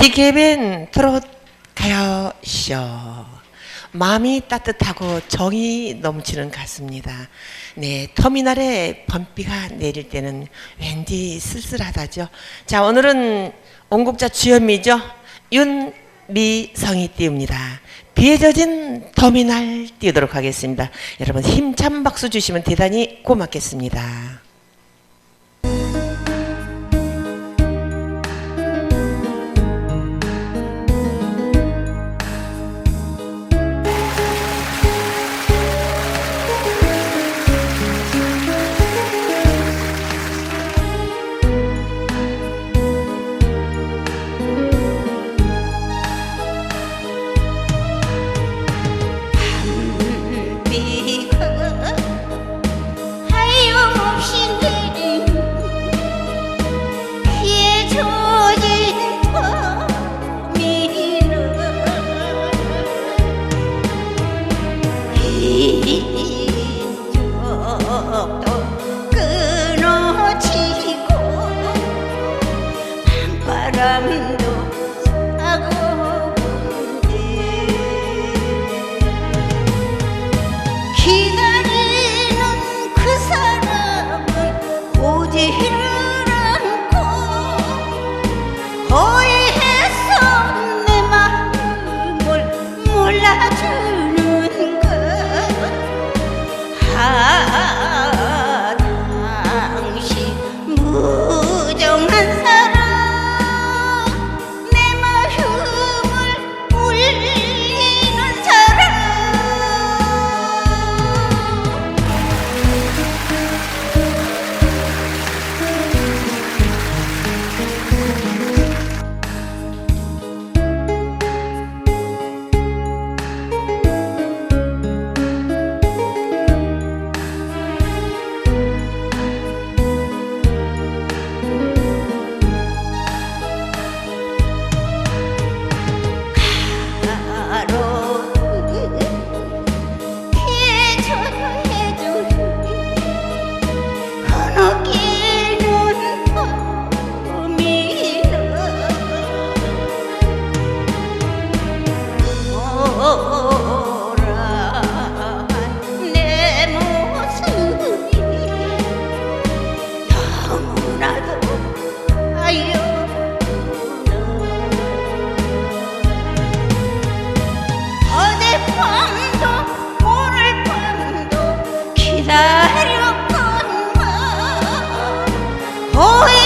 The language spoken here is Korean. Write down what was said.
디케벤 트롯 가요쇼 마음이 따뜻하고 정이 넘치는 가수입니다. 네, 터미널에 범비가 내릴 때는 왠지 쓸쓸하다죠. 자, 오늘은 원곡자 주현미죠. 윤미성이 띄웁니다. 비에 젖은 터미널 띄우도록 하겠습니다. 여러분 힘찬 박수 주시면 대단히 고맙겠습니다. Oh,